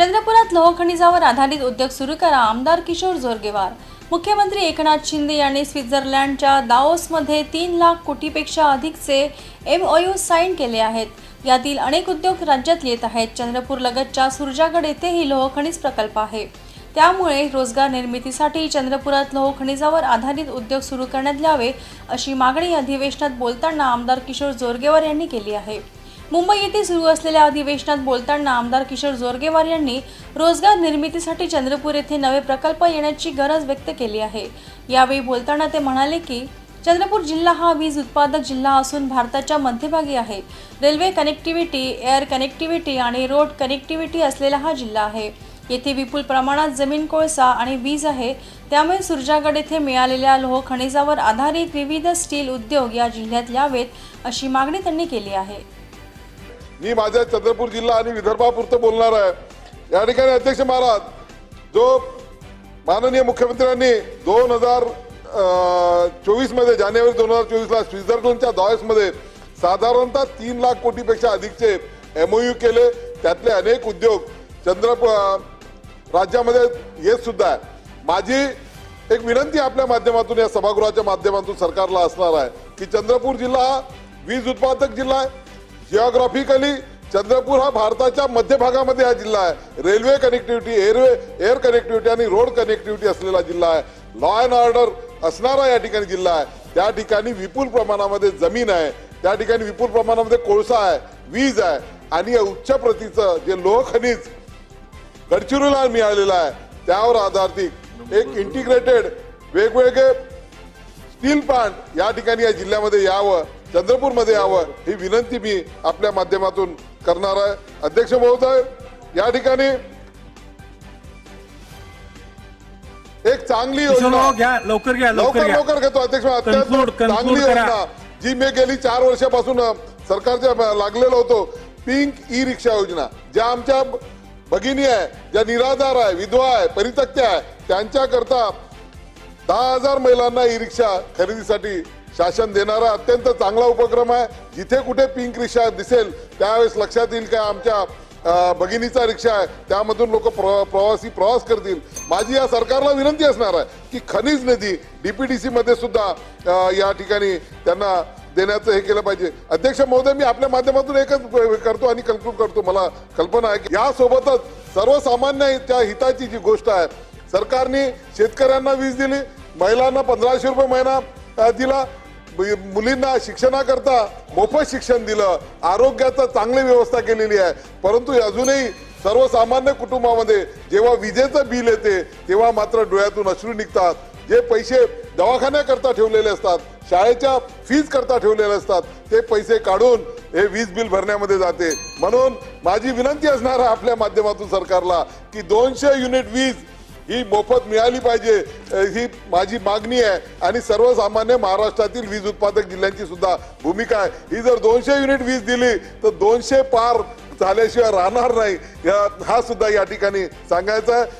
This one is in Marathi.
चंद्रपुरात लोहखनिजावर आधारित उद्योग सुरू करा आमदार किशोर जोरगेवार. मुख्यमंत्री एकनाथ शिंदे यांनी स्वित्झर्लंडच्या दाओसमध्ये तीन लाख कोटीपेक्षा अधिकचे एम यू साईन केले आहेत. यातील अनेक उद्योग राज्यात येत आहेत. चंद्रपूर लगतच्या सुरजागड येथेही लोहखनिज प्रकल्प आहे. त्यामुळे रोजगार निर्मितीसाठी चंद्रपुरात लोहखनिजावर आधारित उद्योग सुरू करण्यात यावे अशी मागणी अधिवेशनात बोलताना आमदार किशोर जोरगेवार यांनी केली आहे. मुंबई येथे सुरू असलेल्या अधिवेशनात बोलताना आमदार किशोर जोरगेवार यांनी रोजगार निर्मितीसाठी चंद्रपूर येथे नवे प्रकल्प येण्याची गरज व्यक्त केली आहे. यावेळी बोलताना ते म्हणाले की चंद्रपूर जिल्हा हा वीज उत्पादक जिल्हा असून भारताच्या मध्यभागी आहे. रेल्वे कनेक्टिव्हिटी एअर कनेक्टिव्हिटी आणि रोड कनेक्टिव्हिटी असलेला हा जिल्हा आहे. येथे विपुल प्रमाणात जमीन कोळसा आणि वीज आहे. त्यामुळे सुरजागड येथे मिळालेल्या लोह खनिजावर आधारित विविध स्टील उद्योग या जिल्ह्यात यावेत अशी मागणी त्यांनी केली आहे. मी माझ्या चंद्रपूर जिल्हा आणि विदर्भापुरतं बोलणार आहे. या ठिकाणी अध्यक्ष महाराज जो माननीय मुख्यमंत्र्यांनी दोन हजार चोवीसमध्ये जानेवारी दोन हजार चोवीसला स्वित्झर्लंडच्या दॉयसमध्ये साधारणतः तीन लाख कोटीपेक्षा अधिकचे एमओयू केले. त्यातले अनेक उद्योग चंद्रपूर राज्यामध्ये येत सुद्धा आहे. माझी एक विनंती आपल्या माध्यमातून या सभागृहाच्या माध्यमातून सरकारला असणार आहे की चंद्रपूर जिल्हा हा वीज उत्पादक जिल्हा आहे. जिओग्राफिकली चंद्रपूर हा भारताच्या मध्य भागामध्ये हा जिल्हा आहे. Railway connectivity airway air connectivity आणि रोड कनेक्टिव्हिटी असलेला जिल्हा आहे. लॉ अँड ऑर्डर असणारा या ठिकाणी जिल्हा आहे. त्या ठिकाणी विपुल प्रमाणामध्ये जमीन आहे. त्या ठिकाणी विपुल प्रमाणामध्ये कोळसा आहे वीज आहे. आणि या उच्च प्रतीचं जे लोहखनिज गडचिरोलीला मिळालेलं आहे त्यावर आधारित एक इंटिग्रेटेड वेगवेगळे स्टील प्लांट या ठिकाणी या जिल्ह्यामध्ये यावं. चंद्रपूरमध्ये यावं ही विनंती मी आपल्या माध्यमातून करणार आहे. अध्यक्ष महोदय या ठिकाणी एक चांगली योजना घ्या लवकर घ्या लवकर लवकर घेतो अध्यक्ष चांगली. योजना जी मी गेली चार वर्षापासून सरकारच्या लागलेलो होतो. पिंक ई रिक्षा योजना ज्या आमच्या भगिनी आहे ज्या निराधार आहे विधवा आहे परित्यक्त्या आहे त्यांच्याकरता दहा हजार महिलांना ई रिक्षा खरेदीसाठी शासन देणारा अत्यंत चांगला उपक्रम आहे. जिथे कुठे पिंक रिक्षा दिसेल त्यावेळेस लक्षात येईल का आमच्या भगिनीचा रिक्षा आहे. त्यामधून लोक प्रवासी प्रवास करतील. माझी या सरकारला विनंती असणार आहे की खनिज निधी डीपीडीसी मध्ये सुद्धा या ठिकाणी त्यांना देण्याचं हे केलं पाहिजे. अध्यक्ष महोदय मी आपल्या माध्यमातून एकच करतो आणि कन्क्लूड करतो. मला कल्पना आहे की यासोबतच सर्वसामान्यांच्या हिताची जी गोष्ट आहे सरकारने शेतकऱ्यांना वीज दिली महिलांना पंधराशे रुपये महिना दिला मुलींना शिक्षणाकरता मोफत शिक्षण दिलं. आरोग्याचा चांगली व्यवस्था केलेली आहे. परंतु अजूनही सर्वसामान्य कुटुंबामध्ये जेव्हा विजेचं बिल येते तेव्हा मात्र डोळ्यातून अश्रू निघतात. जे पैसे दवाखान्याकरता ठेवलेले असतात शाळेच्या फीज करता ठेवलेले असतात ते पैसे काढून हे वीज बिल भरण्यामध्ये जाते. म्हणून माझी विनंती असणार आहे आपल्या माध्यमातून सरकारला की दोनशे युनिट वीज ही मोफत मिळाली पाहिजे. ही माझी मागणी आहे. आणि सर्वसामान्य महाराष्ट्रातील वीज उत्पादक जिल्ह्यांची सुद्धा भूमिका आहे. ही जर दोनशे युनिट वीज दिली तर दोनशे पार झाल्याशिवाय राहणार नाही. हा सुद्धा या ठिकाणी सांगायचं आहे.